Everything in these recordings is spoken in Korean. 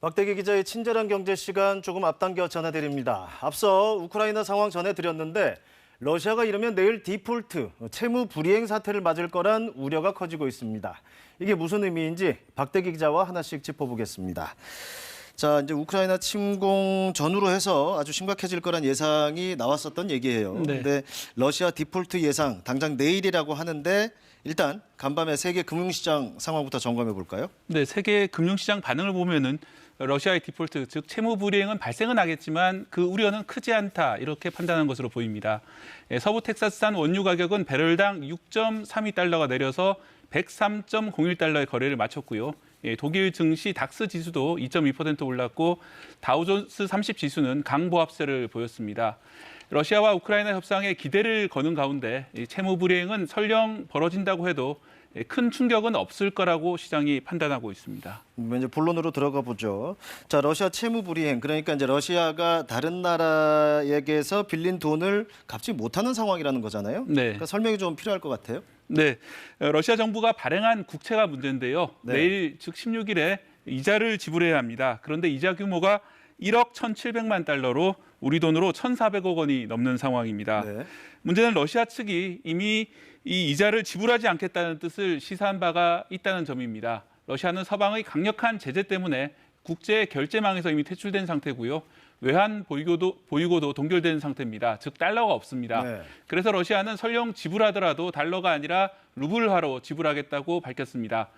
박대기 기자의 친절한 경제 시간 조금 앞당겨 전해드립니다. 앞서 우크라이나 상황 전해드렸는데 러시아가 이러면 내일 디폴트, 채무 불이행 사태를 맞을 거란 우려가 커지고 있습니다. 이게 무슨 의미인지 박대기 기자와 하나씩 짚어보겠습니다. 자, 이제 우크라이나 침공 전후로 해서 아주 심각해질 거란 예상이 나왔었던 얘기예요. 네. 근데 러시아 디폴트 예상 당장 내일이라고 하는데 일단 간밤에 세계 금융시장 상황부터 점검해 볼까요? 네, 세계 금융시장 반응을 보면은 러시아의 디폴트, 즉 채무 불이행은 발생은 하겠지만 그 우려는 크지 않다 이렇게 판단한 것으로 보입니다. 예, 서부 텍사스산 원유 가격은 배럴당 6.32달러가 내려서 103.01달러의 거래를 마쳤고요. 예, 독일 증시 닥스 지수도 2.2% 올랐고 다우존스 30 지수는 강보합세를 보였습니다. 러시아와 우크라이나 협상에 기대를 거는 가운데 이 채무 불이행은 설령 벌어진다고 해도 예, 큰 충격은 없을 거라고 시장이 판단하고 있습니다. 이제 본론으로 들어가 보죠. 자, 러시아 채무 불이행 그러니까 이제 러시아가 다른 나라에게서 빌린 돈을 갚지 못하는 상황이라는 거잖아요. 네. 그러니까 설명이 좀 필요할 것 같아요. 네, 어, 러시아 정부가 발행한 국채가 문제인데요. 네. 내일 즉 16일에 이자를 지불해야 합니다. 그런데 이자 규모가 1억 1,700만 달러로 우리 돈으로 1,400억 원이 넘는 상황입니다. 네. 문제는 러시아 측이 이미 이 이자를 지불하지 않겠다는 뜻을 시사한 바가 있다는 점입니다. 러시아는 서방의 강력한 제재 때문에 국제 결제망에서 이미 퇴출된 상태고요. 외환 보유고도, 보유고도 동결된 상태입니다. 즉 달러가 없습니다. 네. 그래서 러시아는 설령 지불하더라도 달러가 아니라 루블화로 지불하겠다고 밝혔습니다.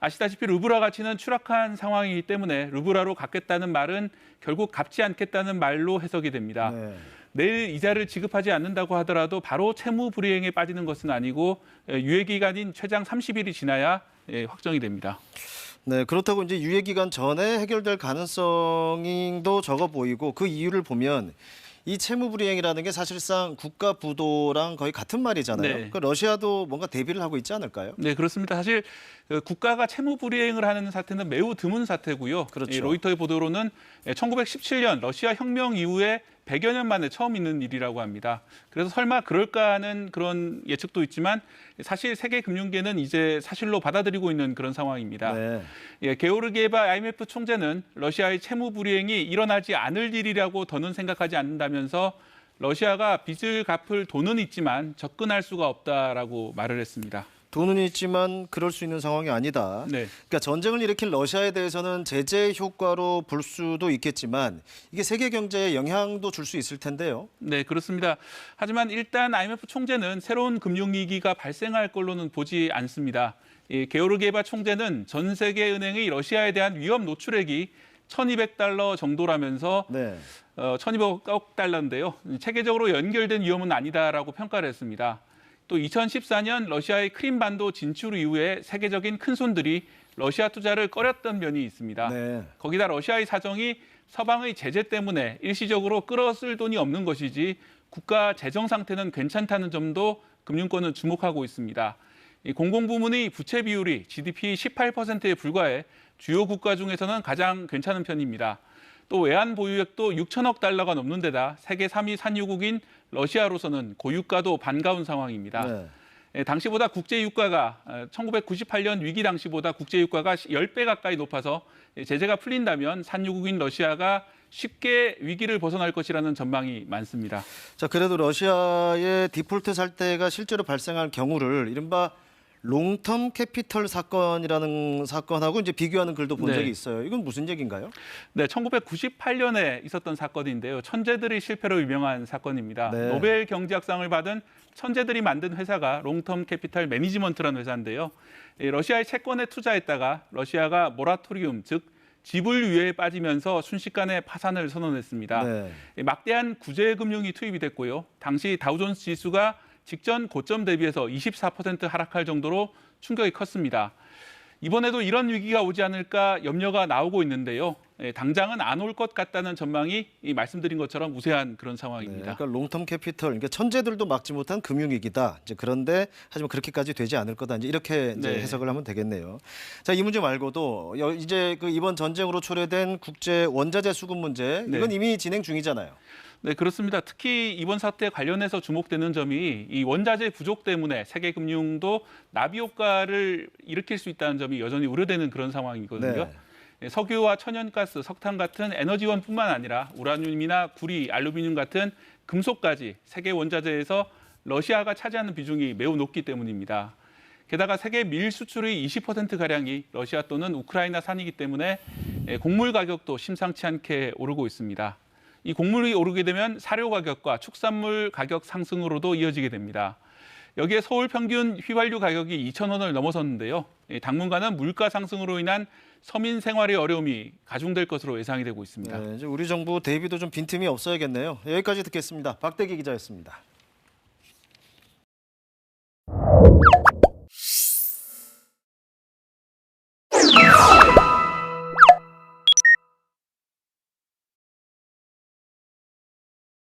아시다시피 루블화 가치는 추락한 상황이기 때문에 루블화로 갚겠다는 말은 결국 갚지 않겠다는 말로 해석이 됩니다. 네. 내일 이자를 지급하지 않는다고 하더라도 바로 채무 불이행에 빠지는 것은 아니고 에, 유예 기간인 최장 30일이 지나야 예, 확정이 됩니다. 네, 그렇다고 이제 유예 기간 전에 해결될 가능성도 적어 보이고 그 이유를 보면 이 채무 불이행이라는 게 사실상 국가 부도랑 거의 같은 말이잖아요. 네. 그러니까 러시아도 뭔가 대비를 하고 있지 않을까요? 네, 그렇습니다. 사실 그 국가가 채무 불이행을 하는 사태는 매우 드문 사태고요. 그렇죠. 이 로이터의 보도로는 1917년 러시아 혁명 이후에 100여 년 만에 처음 있는 일이라고 합니다. 그래서 설마 그럴까 하는 그런 예측도 있지만 사실 세계 금융계는 이제 사실로 받아들이고 있는 그런 상황입니다. 네. 예, 게오르기에바 IMF 총재는 러시아의 채무 불이행이 일어나지 않을 일이라고 더는 생각하지 않는다면서 러시아가 빚을 갚을 돈은 있지만 접근할 수가 없다라고 말을 했습니다. 돈은 있지만 그럴 수 있는 상황이 아니다. 네. 그러니까 전쟁을 일으킨 러시아에 대해서는 제재 효과로 볼 수도 있겠지만 이게 세계 경제에 영향도 줄 수 있을 텐데요. 네, 그렇습니다. 하지만 일단 IMF 총재는 새로운 금융위기가 발생할 걸로는 보지 않습니다. 이 게오르기에바 총재는 전 세계 은행의 러시아에 대한 위험 노출액이 1,200달러 정도라면서 네. 어, 1,200억 달러인데요. 체계적으로 연결된 위험은 아니다라고 평가를 했습니다. 또 2014년 러시아의 크림반도 진출 이후에 세계적인 큰 손들이 러시아 투자를 꺼렸던 면이 있습니다. 네. 거기다 러시아의 사정이 서방의 제재 때문에 일시적으로 끌어쓸 돈이 없는 것이지 국가 재정 상태는 괜찮다는 점도 금융권은 주목하고 있습니다. 이 공공부문의 부채 비율이 GDP 18%에 불과해 주요 국가 중에서는 가장 괜찮은 편입니다. 또 외환 보유액도 6천억 달러가 넘는 데다 세계 3위 산유국인 러시아로서는 고유가도 반가운 상황입니다. 네. 예, 당시보다 국제 유가가 어, 1998년 위기 당시보다 국제 유가가 10배 가까이 높아서 예, 제재가 풀린다면 산유국인 러시아가 쉽게 위기를 벗어날 것이라는 전망이 많습니다. 자, 그래도 러시아의 디폴트 살 때가 실제로 발생할 경우를 이른바 롱텀 캐피털 사건이라는 사건하고 이제 비교하는 글도 본 네. 적이 있어요. 이건 무슨 얘기인가요? 네, 1998년에 있었던 사건인데요. 천재들의 실패로 유명한 사건입니다. 네. 노벨 경제학상을 받은 천재들이 만든 회사가 롱텀 캐피탈 매니지먼트라는 회사인데요. 이 러시아의 채권에 투자했다가 러시아가 모라토리움, 즉 지불 유예에 빠지면서 순식간에 파산을 선언했습니다. 네. 이 막대한 구제 금융이 투입이 됐고요. 당시 다우존스 지수가 직전 고점 대비해서 24% 하락할 정도로 충격이 컸습니다. 이번에도 이런 위기가 오지 않을까 염려가 나오고 있는데요. 예, 당장은 안 올 것 같다는 전망이 이 말씀드린 것처럼 우세한 그런 네, 상황입니다. 그러니까 롱텀 캐피털, 그러니까 천재들도 막지 못한 금융위기다. 이제 그런데 하지만 그렇게까지 되지 않을 거다. 이제 이렇게 이제 네. 해석을 하면 되겠네요. 자, 이 문제 말고도 여- 이제 그 이번 전쟁으로 초래된 국제 원자재 수급 문제 네. 이건 이미 진행 중이잖아요. 네, 그렇습니다. 특히 이번 사태 관련해서 주목되는 점이 이 원자재 부족 때문에 세계 금융도 나비 효과를 일으킬 수 있다는 점이 여전히 우려되는 그런 상황이거든요. 네. 예, 석유와 천연가스, 석탄 같은 에너지원뿐만 아니라 우라늄이나 구리, 알루미늄 같은 금속까지 세계 원자재에서 러시아가 차지하는 비중이 매우 높기 때문입니다. 게다가 세계 밀 수출의 20% 가량이 러시아 또는 우크라이나 산이기 때문에 예, 곡물 가격도 심상치 않게 오르고 있습니다. 이 곡물이 오르게 되면 사료 가격과 축산물 가격 상승으로도 이어지게 됩니다. 여기에 서울 평균 휘발유 가격이 2천 원을 넘어섰는데요. 당분간은 물가 상승으로 인한 서민 생활의 어려움이 가중될 것으로 예상이 되고 있습니다. 네, 이제 우리 정부 대비도 좀 빈틈이 없어야겠네요. 여기까지 듣겠습니다. 박대기 기자였습니다.